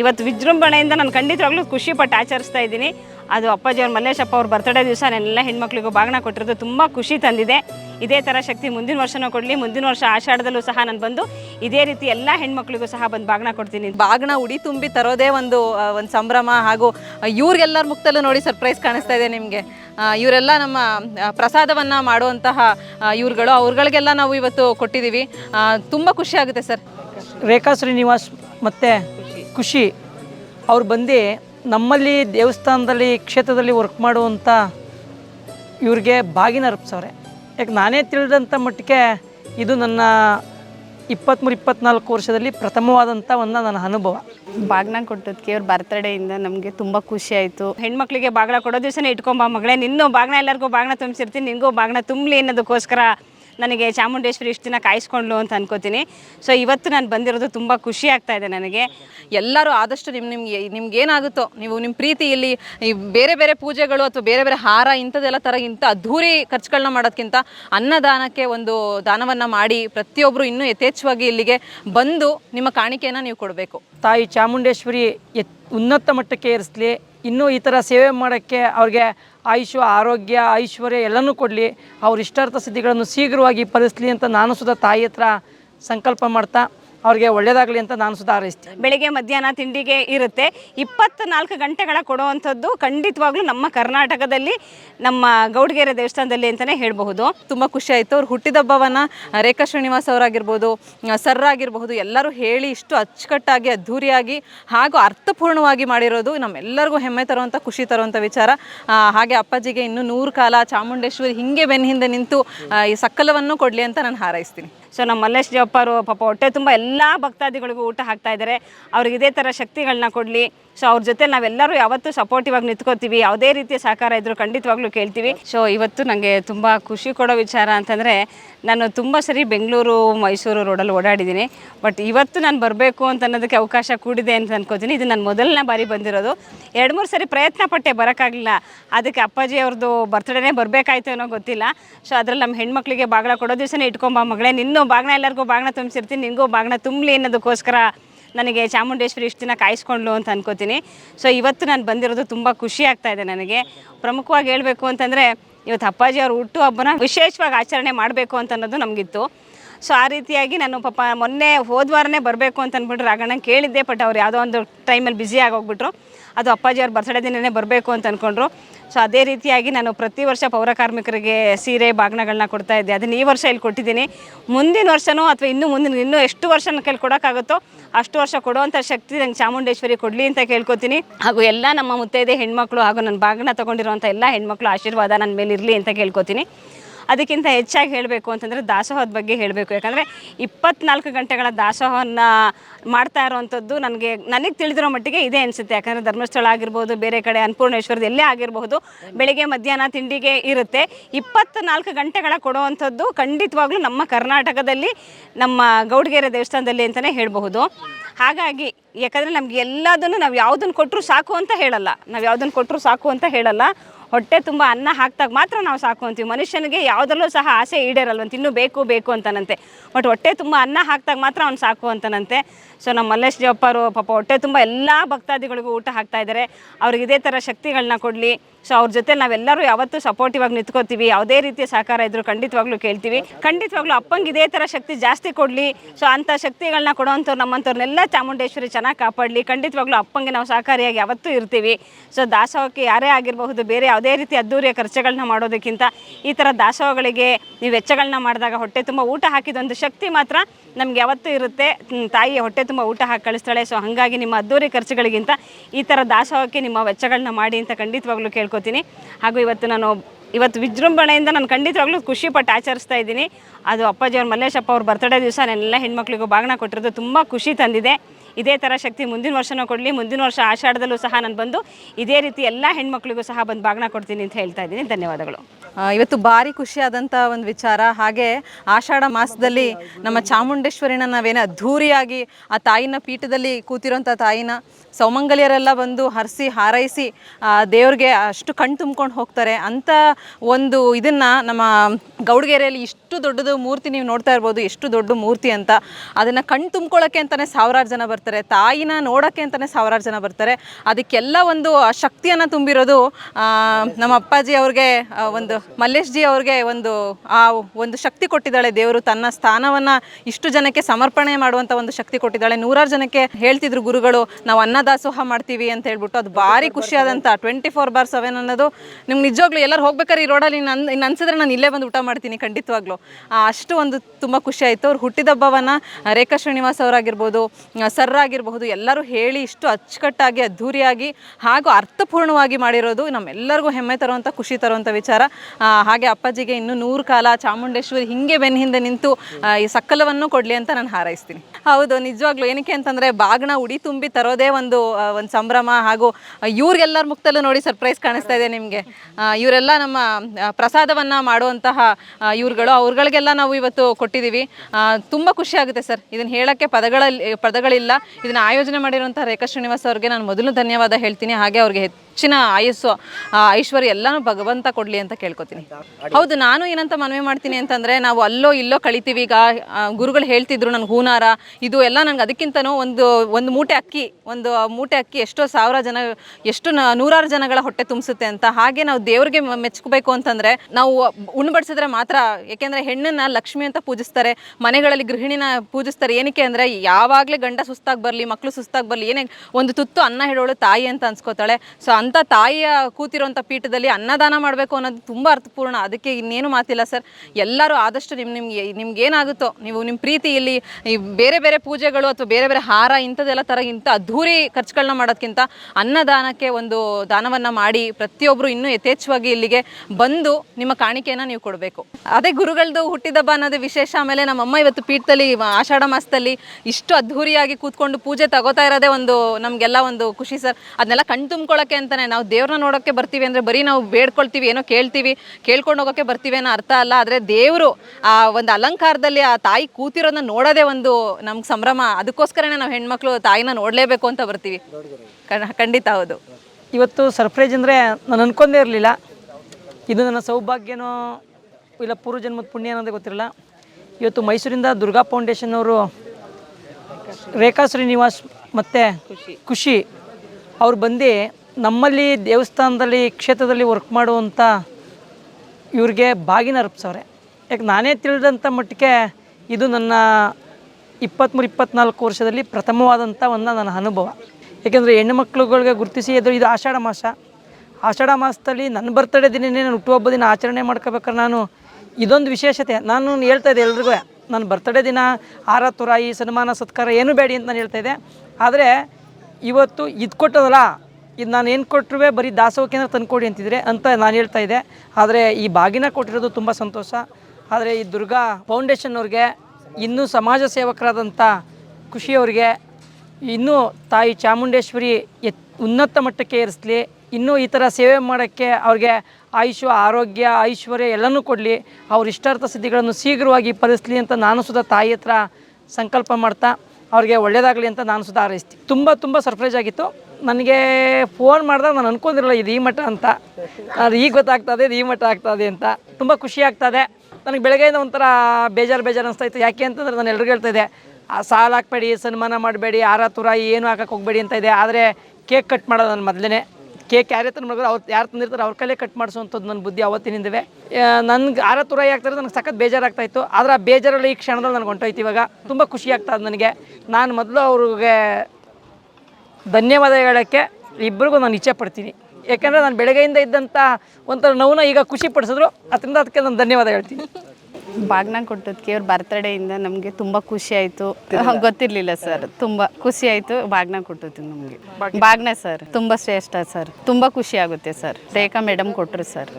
ಇವತ್ತು ವಿಜೃಂಭಣೆಯಿಂದ ನಾನು ಖಂಡಿತವಾಗ್ಲೂ ಖುಷಿ ಪಟ್ಟು ಆಚರಿಸ್ತಾ ಇದ್ದೀನಿ. ಅದು ಅಪ್ಪಾಜಿ ಅವ್ರ ಮಲ್ಲೇಶಪ್ಪ ಅವ್ರ ಬರ್ತ್ಡೇ ದಿವಸ ಎಲ್ಲ ಹೆಣ್ಮಕ್ಳಿಗೂ ಬಾಗಿನ ಕೊಟ್ಟಿರೋದು ತುಂಬ ಖುಷಿ ತಂದಿದೆ. ಇದೇ ಥರ ಶಕ್ತಿ ಮುಂದಿನ ವರ್ಷನೂ ಕೊಡಲಿ ಮುಂದಿನ ವರ್ಷ ಆಷಾಢದಲ್ಲೂ ಸಹ ನಾನು ಬಂದು ಇದೇ ರೀತಿ ಎಲ್ಲ ಹೆಣ್ಮಕ್ಳಿಗೂ ಸಹ ಬಂದು ಬಾಗಿನ ಕೊಡ್ತೀನಿ. ಬಾಗಿನ ಉಡಿ ತುಂಬಿ ತರೋದೇ ಒಂದು ಒಂದು ಸಂಭ್ರಮ ಹಾಗೂ ಇವ್ರಿಗೆಲ್ಲರ ಮುಖದಲ್ಲೂ ನೋಡಿ ಸರ್ಪ್ರೈಸ್ ಕಾಣಿಸ್ತಾ ಇದೆ ನಿಮಗೆ. ಇವರೆಲ್ಲ ನಮ್ಮ ಪ್ರಸಾದವನ್ನು ಮಾಡುವಂತಹ ಇವ್ರುಗಳು ಅವ್ರುಗಳಿಗೆಲ್ಲ ನಾವು ಇವತ್ತು ಕೊಟ್ಟಿದ್ದೀವಿ. ತುಂಬ ಖುಷಿ ಆಗುತ್ತೆ ಸರ್. ರೇಖಾ ಶ್ರೀನಿವಾಸ್ ಮತ್ತು ಖುಷಿ. ಅವ್ರು ಬಂದು ನಮ್ಮಲ್ಲಿ ದೇವಸ್ಥಾನದಲ್ಲಿ, ಕ್ಷೇತ್ರದಲ್ಲಿ ವರ್ಕ್ ಮಾಡುವಂಥ ಇವ್ರಿಗೆ ಬಾಗಿನ ಅರ್ಪಿಸವ್ರೆ. ಯಾಕೆ ನಾನೇ ತಿಳಿದಂಥ ಮಟ್ಟಿಗೆ ಇದು ನನ್ನ ಇಪ್ಪತ್ತ್ಮೂರು ಇಪ್ಪತ್ತ್ನಾಲ್ಕು ವರ್ಷದಲ್ಲಿ ಪ್ರಥಮವಾದಂಥ ಒಂದು ನನ್ನ ಅನುಭವ. ಬಾಗ್ನ ಕೊಟ್ಟದಕ್ಕೆ ಅವ್ರ ಬರ್ತಡೇಯಿಂದ ನಮಗೆ ತುಂಬ ಖುಷಿ ಆಯಿತು. ಹೆಣ್ಮಕ್ಳಿಗೆ ಬಾಗ್ಲ ಕೊಡೋ ದಿವಸನೇ ಇಟ್ಕೊಂಬ ಮಗಳೇ. ನಿನ್ನೂ ಬಾಗ್ನ ಎಲ್ಲರಿಗೂ ಬಾಗ್ನ ತುಂಬಿಸಿರ್ತೀನಿ, ನಿನಗೂ ಬಾಗ್ನ ತುಂಬಲಿ ಅನ್ನೋದಕ್ಕೋಸ್ಕರ ನನಗೆ ಚಾಮುಂಡೇಶ್ವರಿ ಇಷ್ಟು ದಿನ ಕಾಯಿಸ್ಕೊಂಡ್ಲು ಅಂತ ಅನ್ಕೋತೀನಿ. ಸೊ ಇವತ್ತು ನಾನು ಬಂದಿರೋದು ತುಂಬ ಖುಷಿ ಆಗ್ತಾ ಇದೆ ನನಗೆ. ಎಲ್ಲರೂ ಆದಷ್ಟು ನಿಮ್ಮ ನಿಮಗೆ ನಿಮ್ಗೆ ಏನಾಗುತ್ತೋ ನೀವು ನಿಮ್ಮ ಪ್ರೀತಿಯಲ್ಲಿ ಈ ಬೇರೆ ಬೇರೆ ಪೂಜೆಗಳು ಅಥವಾ ಬೇರೆ ಬೇರೆ ಹಾರ ಇಂಥದ್ದೆಲ್ಲ ಥರ ಇಂಥ ಅದ್ಧೂರಿ ಖರ್ಚುಗಳನ್ನ ಮಾಡೋದಕ್ಕಿಂತ ಅನ್ನದಾನಕ್ಕೆ ಒಂದು ದಾನವನ್ನು ಮಾಡಿ ಪ್ರತಿಯೊಬ್ಬರು ಇನ್ನೂ ಯಥೇಚ್ಛವಾಗಿ ಇಲ್ಲಿಗೆ ಬಂದು ನಿಮ್ಮ ಕಾಣಿಕೆಯನ್ನು ನೀವು ಕೊಡಬೇಕು. ತಾಯಿ ಚಾಮುಂಡೇಶ್ವರಿ ಎತ್, ಉನ್ನತ ಮಟ್ಟಕ್ಕೆ ಏರಿಸಲಿ. ಇನ್ನೂ ಈ ಥರ ಸೇವೆ ಮಾಡೋಕ್ಕೆ ಅವ್ರಿಗೆ ಆಯುಷು ಆರೋಗ್ಯ, ಐಶ್ವರ್ಯ ಎಲ್ಲನೂ ಕೊಡಲಿ. ಅವ್ರ ಇಷ್ಟಾರ್ಥ ಸಿದ್ಧಿಗಳನ್ನು ಶೀಘ್ರವಾಗಿ ಫಲಿಸ್ಲಿ ಅಂತ ನಾನು ಸುಧಾ ತಾಯಿ ಹತ್ರ ಸಂಕಲ್ಪ ಮಾಡ್ತಾ ಅವ್ರಿಗೆ ಒಳ್ಳೆಯದಾಗಲಿ ಅಂತ ನಾನು ಸುಧಾ ಹಾರೈಸ್ತೀನಿ. ಬೆಳಿಗ್ಗೆ ಮಧ್ಯಾಹ್ನ ತಿಂಡಿಗೆ ಇರುತ್ತೆ. ಇಪ್ಪತ್ನಾಲ್ಕು ಗಂಟೆಗಳ ಕೊಡುವಂಥದ್ದು ಖಂಡಿತವಾಗ್ಲೂ ನಮ್ಮ ಕರ್ನಾಟಕದಲ್ಲಿ ನಮ್ಮ ಗೌಡಗೆರೆ ದೇವಸ್ಥಾನದಲ್ಲಿ ಅಂತಲೇ ಹೇಳಬಹುದು. ತುಂಬ ಖುಷಿ ಆಯಿತು. ಅವ್ರು ಹುಟ್ಟಿದಬ್ಬವನ್ನು ರೇಖಾ ಶ್ರೀನಿವಾಸ್ ಅವರಾಗಿರ್ಬೋದು ಸರ್ ಆಗಿರಬಹುದು ಎಲ್ಲರೂ ಹೇಳಿ ಇಷ್ಟು ಅಚ್ಚುಕಟ್ಟಾಗಿ ಅದ್ಧೂರಿಯಾಗಿ ಹಾಗೂ ಅರ್ಥಪೂರ್ಣವಾಗಿ ಮಾಡಿರೋದು ನಮ್ಮೆಲ್ಲರಿಗೂ ಹೆಮ್ಮೆ ತರುವಂಥ ಖುಷಿ ತರುವಂಥ ವಿಚಾರ. ಹಾಗೆ ಅಪ್ಪಾಜಿಗೆ ಇನ್ನೂ ನೂರು ಕಾಲ ಚಾಮುಂಡೇಶ್ವರಿ ಹಿಂಗೆ ಬೆನ್ನ ಹಿಂದೆ ನಿಂತು ಈ ಸಕಲವನ್ನು ಕೊಡಲಿ ಅಂತ ನಾನು ಹಾರೈಸ್ತೀನಿ. ಸೊ ನಮ್ಮ ಮಲ್ಲೇಶ್ ಜಪ್ಪರು ಪಾಪ ಹೊಟ್ಟೆ ತುಂಬ ಎಲ್ಲ ಭಕ್ತಾದಿಗಳಿಗೂ ಊಟ ಹಾಕ್ತಾ ಇದ್ದಾರೆ. ಅವ್ರಿಗೆ ಇದೇ ಥರ ಶಕ್ತಿಗಳನ್ನ ಕೊಡಲಿ. ಸೊ ಅವ್ರ ಜೊತೆ ನಾವೆಲ್ಲರೂ ಯಾವತ್ತೂ ಸಪೋರ್ಟಿವ್ ಆಗಿ ನಿಂತ್ಕೋತೀವಿ. ಯಾವುದೇ ರೀತಿಯ ಸಹಕಾರ ಇದ್ರೂ ಖಂಡಿತವಾಗ್ಲೂ ಕೇಳ್ತೀವಿ. ಸೊ ಇವತ್ತು ನನಗೆ ತುಂಬ ಖುಷಿ ಕೊಡೋ ವಿಚಾರ ಅಂತಂದರೆ, ನಾನು ತುಂಬ ಸರಿ ಬೆಂಗಳೂರು, ಮೈಸೂರು ರೋಡಲ್ಲಿ ಓಡಾಡಿದ್ದೀನಿ. ಬಟ್ ಇವತ್ತು ನಾನು ಬರಬೇಕು ಅಂತ ಅನ್ನೋದಕ್ಕೆ ಅವಕಾಶ ಕೂಡಿದೆ ಅಂತ ಅನ್ಕೋತೀನಿ. ಇದು ನಾನು ಮೊದಲನೇ ಬಾರಿ ಬಂದಿರೋದು. ಎರಡು ಮೂರು ಸರಿ ಪ್ರಯತ್ನ ಪಟ್ಟೆ ಬರೋಕ್ಕಾಗಲಿಲ್ಲ. ಅದಕ್ಕೆ ಅಪ್ಪಾಜಿ ಅವ್ರದ್ದು ಬರ್ತ್ಡೇನೇ ಬರಬೇಕಾಯ್ತು ಅನ್ನೋ ಗೊತ್ತಿಲ್ಲ. ಸೊ ಅದ್ರಲ್ಲಿ ನಮ್ಮ ಹೆಣ್ಮಕ್ಳಿಗೆ ಬಾಗ್ಲ ಕೊಡೋ ದಿವಸನೇ ಇಟ್ಕೊಂಬ ಮಗಳೇ. ನಿನ್ನೂ ಬಾಗ್ನ ಎಲ್ಲರಿಗೂ ಬಾಗ್ನ ತುಂಬಿಸಿರ್ತೀನಿ. ನಿನಗೂ ಬಾಗ್ನ ತುಂಬಲಿ ಅನ್ನೋದಕ್ಕೋಸ್ಕರ ನನಗೆ ಚಾಮುಂಡೇಶ್ವರಿ ಇಷ್ಟು ದಿನ ಕಾಯಿಸ್ಕೊಂಡ್ಲು ಅಂತ ಅನ್ಕೋತೀನಿ. ಸೊ ಇವತ್ತು ನಾನು ಬಂದಿರೋದು ತುಂಬ ಖುಷಿ ಆಗ್ತಾ ಇದೆ ನನಗೆ. ಪ್ರಮುಖವಾಗಿ ಹೇಳಬೇಕು ಅಂತಂದರೆ, ಇವತ್ತು ಅಪ್ಪಾಜಿ ಅವ್ರ ಹುಟ್ಟು ಹಬ್ಬನ ವಿಶೇಷವಾಗಿ ಆಚರಣೆ ಮಾಡಬೇಕು ಅಂತ ಅನ್ನೋದು ನಮಗಿತ್ತು. ಸೊ ಆ ರೀತಿಯಾಗಿ ನಾನು ಪಾಪ ಮೊನ್ನೆ ಹೋದ್ವಾರನೇ ಬರಬೇಕು ಅಂತ ಅಂದ್ಬಿಟ್ಟು ರಾಘಣ್ಣ ಕೇಳಿದ್ದೆ ಬಟ್ ಅವ್ರು ಯಾವುದೋ ಒಂದು ಟೈಮಲ್ಲಿ ಬ್ಯುಸಿ ಆಗೋಗ್ಬಿಟ್ರು. ಅದು ಅಪ್ಪಾಜಿ ಅವ್ರ ಬರ್ತ್ಡೇ ದಿನವೇ ಬರಬೇಕು ಅಂತ ಅಂದ್ಕೊಂಡ್ರು ಸೊ ಅದೇ ರೀತಿಯಾಗಿ ನಾನು ಪ್ರತಿ ವರ್ಷ ಪೌರ ಕಾರ್ಮಿಕರಿಗೆ ಸೀರೆ ಬಾಗ್ನಗಳನ್ನ ಕೊಡ್ತಾ ಇದ್ದೆ. ಅದನ್ನು ಈ ವರ್ಷ ಇಲ್ಲಿ ಕೊಟ್ಟಿದ್ದೀನಿ. ಮುಂದಿನ ವರ್ಷನೂ ಅಥವಾ ಇನ್ನೂ ಮುಂದಿನ, ಇನ್ನೂ ಎಷ್ಟು ವರ್ಷ ನನ್ನ ಕೈಲಿ ಕೊಡೋಕ್ಕಾಗುತ್ತೋ ಅಷ್ಟು ವರ್ಷ ಕೊಡುವಂಥ ಶಕ್ತಿ ನಂಗೆ ಚಾಮುಂಡೇಶ್ವರಿ ಕೊಡಲಿ ಅಂತ ಕೇಳ್ಕೊತೀನಿ. ಹಾಗೂ ಎಲ್ಲ ನಮ್ಮ ಮುತ್ತೈದೆ ಹೆಣ್ಮಕ್ಳು ಹಾಗೂ ನನ್ನ ಬಾಗ್ನ ತೊಗೊಂಡಿರುವಂಥ ಎಲ್ಲ ಹೆಣ್ಮಕ್ಳು ಆಶೀರ್ವಾದ ನನ್ನ ಮೇಲೆ ಇರಲಿ ಅಂತ ಕೇಳ್ಕೊತೀನಿ. ಅದಕ್ಕಿಂತ ಹೆಚ್ಚಾಗಿ ಹೇಳಬೇಕು ಅಂತಂದರೆ ದಾಸೋಹದ ಬಗ್ಗೆ ಹೇಳಬೇಕು. ಯಾಕಂದರೆ ಇಪ್ಪತ್ನಾಲ್ಕು ಗಂಟೆಗಳ ದಾಸೋಹವನ್ನು ಮಾಡ್ತಾ ಇರೋವಂಥದ್ದು ನನಗೆ ನನಗೆ ತಿಳಿದಿರೋ ಮಟ್ಟಿಗೆ ಇದೆ ಅನಿಸುತ್ತೆ. ಯಾಕಂದರೆ ಧರ್ಮಸ್ಥಳ ಆಗಿರ್ಬೋದು, ಬೇರೆ ಕಡೆ ಅನ್ನಪೂರ್ಣೇಶ್ವರದ ಎಲ್ಲೇ ಆಗಿರಬಹುದು ಬೆಳಗ್ಗೆ ಮಧ್ಯಾಹ್ನ ತಿಂಡಿಗೆ ಇರುತ್ತೆ. ಇಪ್ಪತ್ನಾಲ್ಕು ಗಂಟೆಗಳ ಕೊಡುವಂಥದ್ದು ಖಂಡಿತವಾಗ್ಲೂ ನಮ್ಮ ಕರ್ನಾಟಕದಲ್ಲಿ, ನಮ್ಮ ಗೌಡಗೆರೆ ದೇವಸ್ಥಾನದಲ್ಲಿ ಅಂತಲೇ ಹೇಳಬಹುದು. ಹಾಗಾಗಿ ಯಾಕಂದರೆ ನಮ್ಗೆ ಎಲ್ಲದನ್ನು ನಾವು ಯಾವುದನ್ನು ಕೊಟ್ಟರು ಸಾಕು ಅಂತ ಹೇಳಲ್ಲ. ನಾವು ಯಾವುದನ್ನು ಕೊಟ್ಟರು ಸಾಕು ಅಂತ ಹೇಳಲ್ಲ. ಹೊಟ್ಟೆ ತುಂಬ ಅನ್ನ ಹಾಕ್ದಾಗ ಮಾತ್ರ ನಾವು ಸಾಕು ಅಂತೀವಿ. ಮನುಷ್ಯನಿಗೆ ಯಾವುದರಲ್ಲೂ ಸಹ ಆಸೆ ಈಡೇರಲ್ವಂತ. ಇನ್ನೂ ಬೇಕು ಬೇಕು ಅಂತನಂತೆ. ಬಟ್ ಹೊಟ್ಟೆ ತುಂಬ ಅನ್ನ ಹಾಕ್ದಾಗ ಮಾತ್ರ ಅವ್ನು ಸಾಕು ಅಂತನಂತೆ. ಸೊ ನಮ್ಮ ಮಲ್ಲೇಶ್ ಜಪ್ಪರು ಪಾಪ ಹೊಟ್ಟೆ ತುಂಬ ಎಲ್ಲ ಭಕ್ತಾದಿಗಳಿಗೂ ಊಟ ಹಾಕ್ತಾ ಇದ್ದಾರೆ ಅವ್ರಿಗೆ ಇದೇ ಥರ ಶಕ್ತಿಗಳನ್ನ ಕೊಡಲಿ. ಸೊ ಅವ್ರ ಜೊತೆ ನಾವೆಲ್ಲರೂ ಯಾವತ್ತೂ ಸಪೋರ್ಟಿವ್ ಆಗಿ ನಿಂತ್ಕೋತೀವಿ. ಯಾವುದೇ ರೀತಿಯ ಸಹಕಾರ ಇದ್ದರೂ ಖಂಡಿತವಾಗ್ಲೂ ಕೇಳ್ತೀವಿ. ಖಂಡಿತವಾಗ್ಲೂ ಅಪ್ಪಂಗೆ ಇದೇ ಥರ ಶಕ್ತಿ ಜಾಸ್ತಿ ಕೊಡಲಿ. ಸೊ ಅಂಥ ಶಕ್ತಿಗಳನ್ನ ಕೊಡೋವಂಥವ್ರು ನಮ್ಮಂಥವ್ರನ್ನೆಲ್ಲ ಚಾಮುಂಡೇಶ್ವರಿ ಕಾಪಾಡಲಿ. ಖಂಡಿತವಾಗ್ಲೂ ಅಪ್ಪಂಗೆ ನಾವು ಸಹಕಾರಿಯಾಗಿ ಯಾವತ್ತೂ ಇರ್ತೀವಿ. ಸೊ ದಾಸೋಹಕ್ಕೆ ಯಾರೇ ಆಗಿರಬಹುದು, ಬೇರೆ ಯಾವುದೇ ರೀತಿ ಅದ್ದೂರಿಯ ಖರ್ಚುಗಳನ್ನ ಮಾಡೋದಕ್ಕಿಂತ ಈ ಥರ ದಾಸೋಹಗಳಿಗೆ ನೀವು ವೆಚ್ಚಗಳನ್ನ ಮಾಡಿದಾಗ ಹೊಟ್ಟೆ ತುಂಬ ಊಟ ಹಾಕಿದೊಂದು ಶಕ್ತಿ ಮಾತ್ರ ನಮ್ಗೆ ಯಾವತ್ತೂ ಇರುತ್ತೆ. ತಾಯಿ ಹೊಟ್ಟೆ ತುಂಬ ಊಟ ಹಾಕಿ ಕಳಿಸ್ತಾಳೆ. ಸೊ ಹಾಗಾಗಿ ನಿಮ್ಮ ಅದ್ದೂರಿ ಖರ್ಚುಗಳಿಗಿಂತ ಈ ಥರ ದಾಸೋಹಕ್ಕೆ ನಿಮ್ಮ ವೆಚ್ಚಗಳನ್ನ ಮಾಡಿ ಅಂತ ಖಂಡಿತವಾಗ್ಲೂ ಕೇಳ್ಕೊತೀನಿ. ಹಾಗೂ ಇವತ್ತು ನಾನು ಇವತ್ತು ವಿಜೃಂಭಣೆಯಿಂದ ನಾನು ಖಂಡಿತವಾಗ್ಲೂ ಖುಷಿ ಪಟ್ಟು ಆಚರಿಸ್ತಾ ಇದ್ದೀನಿ. ಅದು ಅಪ್ಪಾಜಿ ಅವ್ರ ಮಲ್ಲೇಶಪ್ಪ ಅವ್ರ ಬರ್ತ್ಡೇ ದಿವಸ ಎಲ್ಲ ಹೆಣ್ಮಕ್ಳಿಗೂ ಬಾಗಿನ ಕೊಟ್ಟಿರೋದು ತುಂಬ ಖುಷಿ ತಂದಿದೆ. ಇದೇ ಥರ ಶಕ್ತಿ ಮುಂದಿನ ವರ್ಷನೂ ಕೊಡಲಿ, ಮುಂದಿನ ವರ್ಷ ಆಷಾಢದಲ್ಲೂ ಸಹ ನಾನು ಬಂದು ಇದೇ ರೀತಿ ಎಲ್ಲ ಹೆಣ್ಮಕ್ಳಿಗೂ ಸಹ ಬಂದು ಬಾಗಿನ ಕೊಡ್ತೀನಿ ಅಂತ ಹೇಳ್ತಾ ಇದ್ದೀನಿ. ಧನ್ಯವಾದಗಳು. ಇವತ್ತು ಭಾರಿ ಖುಷಿಯಾದಂಥ ಒಂದು ವಿಚಾರ. ಹಾಗೆ ಆಷಾಢ ಮಾಸದಲ್ಲಿ ನಮ್ಮ ಚಾಮುಂಡೇಶ್ವರಿನ ನಾವೇನೇ ಅದ್ಧೂರಿಯಾಗಿ ಆ ತಾಯಿನ ಪೀಠದಲ್ಲಿ ಕೂತಿರೋಂಥ ತಾಯಿನ ಸೌಮಂಗಲಿಯರೆಲ್ಲ ಬಂದು ಹರಿಸಿ, ಹಾರೈಸಿ ದೇವ್ರಿಗೆ ಅಷ್ಟು ಕಣ್ ತುಂಬ್ಕೊಂಡು ಹೋಗ್ತಾರೆ. ಅಂಥ ಒಂದು ಇದನ್ನು ನಮ್ಮ ಗೌಡಗೆರೆಯಲ್ಲಿ ಇಷ್ಟು ದೊಡ್ಡದು ಮೂರ್ತಿ ನೀವು ನೋಡ್ತಾ ಇರ್ಬೋದು, ಎಷ್ಟು ದೊಡ್ಡ ಮೂರ್ತಿ ಅಂತ. ಅದನ್ನು ಕಣ್ ತುಂಬ್ಕೊಳ್ಳೋಕ್ಕೆ ಅಂತಲೇ ಸಾವಿರಾರು ಜನ ಬರ್ತಾರೆ. ಬರ್ತಾರೆ, ತಾಯಿನ ನೋಡೋಕ್ಕೆ ಅಂತಲೇ ಸಾವಿರಾರು ಜನ ಬರ್ತಾರೆ. ಅದಕ್ಕೆಲ್ಲ ಒಂದು ಶಕ್ತಿಯನ್ನು ತುಂಬಿರೋದು ನಮ್ಮ ಅಪ್ಪಾಜಿ ಅವ್ರಿಗೆ ಒಂದು ಮಲ್ಲೇಶ್ ಜಿ ಅವ್ರಿಗೆ ಒಂದು, ಆ, ಒಂದು ಶಕ್ತಿ ಕೊಟ್ಟಿದ್ದಾಳೆ. ದೇವರು ತನ್ನ ಸ್ಥಾನವನ್ನು ಇಷ್ಟು ಜನಕ್ಕೆ ಸಮರ್ಪಣೆ ಮಾಡುವಂಥ ಒಂದು ಶಕ್ತಿ ಕೊಟ್ಟಿದ್ದಾಳೆ. ನೂರಾರು ಜನಕ್ಕೆ ಹೇಳ್ತಿದ್ರು ಗುರುಗಳು, ನಾವು ಅನ್ನದಾಸೋಹ ಮಾಡ್ತೀವಿ ಅಂತ ಹೇಳ್ಬಿಟ್ಟು. ಅದು ಭಾರಿ ಖುಷಿಯಾದಂಥ ಟ್ವೆಂಟಿ ಫೋರ್ ಬಾರ್ ಸೆವೆನ್ ಅನ್ನೋದು. ನಿಮ್ಗೆ ನಿಜವಾಗ್ಲೂ ಎಲ್ಲರೂ ಹೋಗ್ಬೇಕಾದ್ರೆ ಈ ರೋಡಲ್ಲಿ ನನ್ನ ಇನ್ನು ಅನ್ಸಿದ್ರೆ ನಾನು ಇಲ್ಲೇ ಬಂದು ಊಟ ಮಾಡ್ತೀನಿ ಖಂಡಿತವಾಗ್ಲೂ. ಅಷ್ಟು ಒಂದು ತುಂಬ ಖುಷಿ ಆಯಿತು. ಅವ್ರು ಹುಟ್ಟಿದಬ್ಬವನ್ನು ರೇಖಾ ಶ್ರೀನಿವಾಸ್ ಅವರಾಗಿರ್ಬೋದು ಸರ್ ಆಗಿರಬಹುದು ಎಲ್ಲರೂ ಹೇಳಿ ಇಷ್ಟು ಅಚ್ಚುಕಟ್ಟಾಗಿ, ಅದ್ಧೂರಿಯಾಗಿ ಹಾಗೂ ಅರ್ಥಪೂರ್ಣವಾಗಿ ಮಾಡಿರೋದು ನಮ್ಮೆಲ್ಲರಿಗೂ ಹೆಮ್ಮೆ ತರುವಂಥ ಖುಷಿ ತರುವಂಥ ವಿಚಾರ. ಹಾಗೆ ಅಪ್ಪಾಜಿಗೆ ಇನ್ನೂ ನೂರು ಕಾಲ ಚಾಮುಂಡೇಶ್ವರಿ ಹಿಂಗೆ ಬೆನ್ನ ಹಿಂದೆ ನಿಂತು ಈ ಸಕಲವನ್ನು ಕೊಡಲಿ ಅಂತ ನಾನು ಹಾರೈಸ್ತೀನಿ. ಹೌದು, ನಿಜವಾಗ್ಲೂ ಏನಕ್ಕೆ ಅಂತಂದರೆ ಬಾಗ್ನ ಉಡಿ ತುಂಬಿ ತರೋದೇ ಒಂದು ಒಂದು ಸಂಭ್ರಮ ಹಾಗೂ ಇವ್ರಿಗೆಲ್ಲರ ಮುಖದಲ್ಲೂ ನೋಡಿ ಸರ್ಪ್ರೈಸ್ ಕಾಣಿಸ್ತಾ ಇದೆ ನಿಮಗೆ. ಇವರೆಲ್ಲ ನಮ್ಮ ಪ್ರಸಾದವನ್ನು ಮಾಡುವಂತಹ ಇವ್ರುಗಳು, ಅವ್ರುಗಳಿಗೆಲ್ಲ ನಾವು ಇವತ್ತು ಕೊಟ್ಟಿದ್ದೀವಿ ತುಂಬ ಖುಷಿ ಆಗುತ್ತೆ ಸರ್. ಇದನ್ನು ಹೇಳೋಕ್ಕೆ ಪದಗಳಲ್ಲಿ, ಪದಗಳಿಲ್ಲ. ಇದನ್ನು ಆಯೋಜನೆ ಮಾಡಿರುವಂಥ ರೇಖಾ ಶ್ರೀನಿವಾಸ್ ಅವ್ರಿಗೆ ನಾನು ಮೊದಲು ಧನ್ಯವಾದ ಹೇಳ್ತೀನಿ. ಹಾಗೆ ಅವ್ರಿಗೆ ಹೆಚ್ಚಿನ ಆಯಸ್ಸು ಐಶ್ವರ್ಯ ಎಲ್ಲನೂ ಭಗವಂತ ಕೊಡಲಿ ಅಂತ ಕೇಳ್ಕೊತೀನಿ. ಹೌದು, ನಾನು ಏನಂತ ಮನವಿ ಮಾಡ್ತೀನಿ ಅಂತಂದರೆ, ನಾವು ಅಲ್ಲೋ ಇಲ್ಲೋ ಕಳಿತೀವಿ. ಈಗ ಗುರುಗಳು ಹೇಳ್ತಿದ್ರು ನನಗೆ ಹೂನಾರ, ಇದು ಎಲ್ಲ ನನಗೆ ಅದಕ್ಕಿಂತನೂ ಒಂದು ಒಂದು ಮೂಟೆ ಅಕ್ಕಿ, ಒಂದು ಮೂಟೆ ಅಕ್ಕಿ ಎಷ್ಟೋ ಸಾವಿರ ಜನ, ಎಷ್ಟು ನೂರಾರು ಜನಗಳ ಹೊಟ್ಟೆ ತುಂಬಿಸುತ್ತೆ ಅಂತ. ಹಾಗೆ ನಾವು ದೇವ್ರಿಗೆ ಮೆಚ್ಕೋಬೇಕು ಅಂತಂದರೆ, ನಾವು ಉಣ್ಬಡಿಸಿದ್ರೆ ಮಾತ್ರ ಯಾಕೆಂದ್ರೆ ಹೆಣ್ಣನ್ನ ಲಕ್ಷ್ಮಿ ಅಂತ ಪೂಜಿಸ್ತಾರೆ, ಮನೆಗಳಲ್ಲಿ ಗೃಹಿಣಿನ ಪೂಜಿಸ್ತಾರೆ. ಏನಕ್ಕೆ ಅಂದರೆ, ಯಾವಾಗಲೇ ಗಂಡ ಸುಸ್ತಾಗಿ ಬರಲಿ ಮಕ್ಕಳು ಸುಸ್ತಾಗಿ ಬರಲಿ, ಏನೇ ಒಂದು ತುತ್ತು ಅನ್ನ ಹೇಳೋಳು ತಾಯಿ ಅಂತ ಅನ್ಸ್ಕೋತಾಳೆ. ಸೊ ಅಂಥ ತಾಯಿಯ ಕೂತಿರುವಂಥ ಪೀಠದಲ್ಲಿ ಅನ್ನದಾನ ಮಾಡಬೇಕು ಅನ್ನೋದು ತುಂಬ ಅರ್ಥಪೂರ್ಣ. ಅದಕ್ಕೆ ಇನ್ನೇನು ಮಾತಿಲ್ಲ ಸರ್. ಎಲ್ಲರೂ ಆದಷ್ಟು ನಿಮ್ಮ ನಿಮಗೆ ನಿಮ್ಗೆ ಏನಾಗುತ್ತೋ ನೀವು ನಿಮ್ಮ ಪ್ರೀತಿ ಇಲ್ಲಿ ಈ ಬೇರೆ ಬೇರೆ ಪೂಜೆಗಳು ಅಥವಾ ಬೇರೆ ಬೇರೆ ಹಾರ ಇಂಥದ್ದೆಲ್ಲ ಥರ ಇಂಥ ಅದ್ಧೂರಿ ಖರ್ಚುಗಳನ್ನ ಮಾಡೋದಕ್ಕಿಂತ ಅನ್ನದಾನಕ್ಕೆ ಒಂದು ದಾನವನ್ನು ಮಾಡಿ ಪ್ರತಿಯೊಬ್ಬರು ಇನ್ನೂ ಯಥೇಚ್ಛವಾಗಿ ಇಲ್ಲಿಗೆ ಬಂದು ನಿಮ್ಮ ಕಾಣಿಕೆಯನ್ನು ನೀವು ಕೊಡಬೇಕು. ಅದೇ ಗುರುಗಳದ್ದು ಹುಟ್ಟಿದಬ್ಬ ಅನ್ನೋದು ವಿಶೇಷ. ಆಮೇಲೆ ನಮ್ಮಮ್ಮ ಇವತ್ತು ಪೀಠದಲ್ಲಿ ಆಷಾಢ ಮಾಸದಲ್ಲಿ ಇಷ್ಟು ಅದ್ಧೂರಿಯಾಗಿ ಕೂತ್ಕೊಂಡು ಪೂಜೆ ತಗೋತಾ ಇರೋದೇ ಒಂದು ನಮಗೆಲ್ಲ ಒಂದು ಖುಷಿ ಸರ್. ಅದನ್ನೆಲ್ಲ ಕಣ್ ತುಂಬ್ಕೊಳ್ಳೋಕ್ಕೆ ಅಂತಾನೆ ನಾವು ದೇವ್ರನ್ನ ನೋಡೋಕ್ಕೆ ಬರ್ತೀವಿ ಅಂದರೆ ಬರೀ ನಾವು ಬೇಡ್ಕೊಳ್ತೀವಿ ಏನೋ ಕೇಳ್ತೀವಿ ಕೇಳ್ಕೊಂಡು ಹೋಗೋಕ್ಕೆ ಬರ್ತೀವಿ ಅನ್ನೋ ಅರ್ಥ ಅಲ್ಲ. ಆದರೆ ದೇವರು ಆ ಒಂದು ಅಲಂಕಾರದಲ್ಲಿ ಆ ತಾಯಿ ಕೂತಿರೋದನ್ನ ನೋಡೋದೇ ಒಂದು ನಮ್ಗೆ ಸಂಭ್ರಮ. ಅದಕ್ಕೋಸ್ಕರನೇ ನಾವು ಹೆಣ್ಮಕ್ಳು ತಾಯಿನ ನೋಡಲೇಬೇಕು ಅಂತ ಬರ್ತೀವಿ. ಖಂಡಿತ ಹೌದು. ಇವತ್ತು ಸರ್ಪ್ರೈಸ್ ಅಂದರೆ ನಾನು ಅನ್ಕೊಂಡೇ ಇರಲಿಲ್ಲ. ಇದು ನನ್ನ ಸೌಭಾಗ್ಯನೋ ಇಲ್ಲ ಪೂರ್ವಜನ್ಮದ ಪುಣ್ಯ ಅನ್ನೋದೇ ಗೊತ್ತಿರಲ್ಲ. ಇವತ್ತು ಮೈಸೂರಿಂದ ದುರ್ಗಾ ಫೌಂಡೇಶನ್ ಅವರು ರೇಖಾ ಶ್ರೀನಿವಾಸ್ ಮತ್ತು ಖುಷಿ. ಅವ್ರು ಬಂದು ನಮ್ಮಲ್ಲಿ ದೇವಸ್ಥಾನದಲ್ಲಿ, ಕ್ಷೇತ್ರದಲ್ಲಿ ವರ್ಕ್ ಮಾಡುವಂಥ ಇವ್ರಿಗೆ ಬಾಗಿನ ಅರ್ಪಿಸವ್ರೆ. ಯಾಕೆ ನಾನೇ ತಿಳಿದಂಥ ಮಟ್ಟಿಗೆ ಇದು ನನ್ನ ಇಪ್ಪತ್ತ್ಮೂರು ಇಪ್ಪತ್ತ್ನಾಲ್ಕು ವರ್ಷದಲ್ಲಿ ಪ್ರಥಮವಾದಂಥ ಒಂದು ನನ್ನ ಅನುಭವ. ಏಕೆಂದರೆ ಹೆಣ್ಣುಮಕ್ಳುಗಳಿಗೆ ಗುರುತಿಸಿ ಅದು ಇದು ಆಷಾಢ ಮಾಸ. ಆಷಾಢ ಮಾಸದಲ್ಲಿ ನನ್ನ ಬರ್ತಡೇ ದಿನನೇ ನಾನು ಹುಟ್ಟುಹಬ್ಬ ದಿನ ಆಚರಣೆ ಮಾಡ್ಕೋಬೇಕಾದ್ರೆ ನಾನು ಇದೊಂದು ವಿಶೇಷತೆ. ನಾನು ಹೇಳ್ತಾ ಇದ್ದೆ ಎಲ್ರಿಗೂ, ನನ್ನ ಬರ್ತಡೇ ದಿನ ಆರ ತುರಾಯಿ, ಸನ್ಮಾನ, ಸತ್ಕಾರ ಏನೂ ಬೇಡಿ ಅಂತ ನಾನು ಹೇಳ್ತಾ ಇದ್ದೆ. ಆದರೆ ಇವತ್ತು ಇದು ಕೊಟ್ಟದಲ್ಲ ಇದು ನಾನು ಏನು ಕೊಟ್ಟರು ಬರೀ ದಾಸೋಹ ಕೇಂದ್ರ ತಂದುಕೊಡಿ ಅಂತಿದ್ರೆ ಅಂತ ನಾನು ಹೇಳ್ತಾ ಇದ್ದೆ. ಆದರೆ ಈ ಬಾಗಿನ ಕೊಟ್ಟಿರೋದು ತುಂಬ ಸಂತೋಷ. ಆದರೆ ಈ ದುರ್ಗಾ ಫೌಂಡೇಶನ್ ಅವ್ರಿಗೆ, ಇನ್ನೂ ಸಮಾಜ ಸೇವಕರಾದಂಥ ಖುಷಿಯವ್ರಿಗೆ ಇನ್ನೂ ತಾಯಿ ಚಾಮುಂಡೇಶ್ವರಿ ಎತ್, ಉನ್ನತ ಮಟ್ಟಕ್ಕೆ ಏರಿಸಲಿ, ಇನ್ನೂ ಈ ಥರ ಸೇವೆ ಮಾಡೋಕ್ಕೆ ಅವ್ರಿಗೆ ಆಯುಷು ಆರೋಗ್ಯ, ಐಶ್ವರ್ಯ ಎಲ್ಲನೂ ಕೊಡಲಿ, ಅವ್ರ ಇಷ್ಟಾರ್ಥ ಸಿದ್ಧಿಗಳನ್ನು ಶೀಘ್ರವಾಗಿ ಫಲಿಸಲಿ ಅಂತ ನಾನು ಸುಧಾ ತಾಯಿ ಹತ್ರ ಸಂಕಲ್ಪ ಮಾಡ್ತಾ. ಅವ್ರಿಗೆ ಒಳ್ಳೇದಾಗಲಿ ಅಂತ ನಾನು ಸುಧಾ ಹಾರೈಸ್ತೀನಿ. ತುಂಬ ತುಂಬ ಸರ್ಪ್ರೈಸ್ ಆಗಿತ್ತು. ನನಗೆ ಫೋನ್ ಮಾಡಿದಾಗ ನಾನು ಅನ್ಕೊಂಡಿರಲ್ಲ ಇದು ಈ ಮಠ ಅಂತ. ಅದು ಈಗ ಗೊತ್ತಾಗ್ತದೆ, ಇದು ಈ ಮಠ ಆಗ್ತದೆ ಅಂತ. ತುಂಬ ಖುಷಿ ಆಗ್ತದೆ. ನನಗೆ ಬೆಳಗ್ಗೆಯಿಂದ ಒಂಥರ ಬೇಜಾರು ಬೇಜಾರು ಅನಿಸ್ತಾ ಇತ್ತು ಯಾಕೆ ಅಂತಂದ್ರೆ ನಾನು ಎಲ್ರಿಗೂ ಹೇಳ್ತಾ ಆ ಸಾಲ ಹಾಕ್ಬೇಡಿ, ಸನ್ಮಾನ ಮಾಡಬೇಡಿ ಆರ ತುರ ಏನು ಹಾಕಕ್ಕೆ ಹೋಗಬೇಡಿ ಅಂತ ಇದೆ. ಆದರೆ ಕೇಕ್ ಕಟ್ ಮಾಡೋದು ನಾನು ಮೊದಲೇ ಕೇಕ್ ಯಾರೇ ಮಾಡಿದ್ರು ಅವ್ರು ಯಾರು ತಂದಿರ್ತಾರೆ ಅವ್ರ ಕಲೆ ಕಟ್ ಮಾಡಿಸುವಂಥದ್ದು ನನ್ನ ಬುದ್ಧಿ ಅವತ್ತಿನಿಂದವೇ. ನನಗೆ ಆರ ತುರಾಯಿ ಆಗ್ತಾರೆ ನನಗೆ ಸಖತ್ ಬೇಜಾರಾಗ್ತಾ ಇತ್ತು ಆದರೆ ಆ ಬೇಜಾರಲ್ಲಿ ಈ ಕ್ಷಣದಲ್ಲಿ ನನಗೆ ಹೊಂಟೋಯ್ತು ಇವಾಗ. ತುಂಬ ಖುಷಿ ಆಗ್ತಾ ನನಗೆ. ನಾನು ಮೊದಲು ಅವ್ರಿಗೆ ಧನ್ಯವಾದ ಹೇಳೋಕ್ಕೆ ಇಬ್ಬರಿಗೂ ನಾನು ಇಚ್ಛೆ ಪಡ್ತೀನಿ. ಯಾಕೆಂದರೆ ನಾನು ಬೆಳಗ್ಗೆಯಿಂದ ಇದ್ದಂಥ ಒಂಥರ ನೋವನ್ನ ಈಗ ಖುಷಿ ಪಡಿಸಿದ್ರು, ಅದರಿಂದ ಅದಕ್ಕೆ ನಾನು ಧನ್ಯವಾದ ಹೇಳ್ತೀನಿ. ಬಾಗ್ನ ಕೊಟ್ಟದಕ್ಕೆ ಅವ್ರ ಬರ್ತಡೇಯಿಂದ ನಮಗೆ ತುಂಬ ಖುಷಿ ಆಯಿತು. ಗೊತ್ತಿರಲಿಲ್ಲ. ಸರ್ ತುಂಬ ಖುಷಿ ಆಯಿತು ಬಾಗ್ನ ಕೊಟ್ಟದ್ದು ನಮಗೆ. ಬಾಗ್ನ ಸರ್ ತುಂಬ ಶ್ರೇಷ್ಠ ಸರ್ ತುಂಬ ಖುಷಿ ಆಗುತ್ತೆ ಸರ್ ರೇಖಾ ಮೇಡಮ್ ಕೊಟ್ಟರು ಸರ್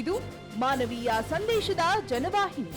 ಇದು ಮಾನವೀಯ ಸಂದೇಶದ ಜನವಾಹಿನಿ.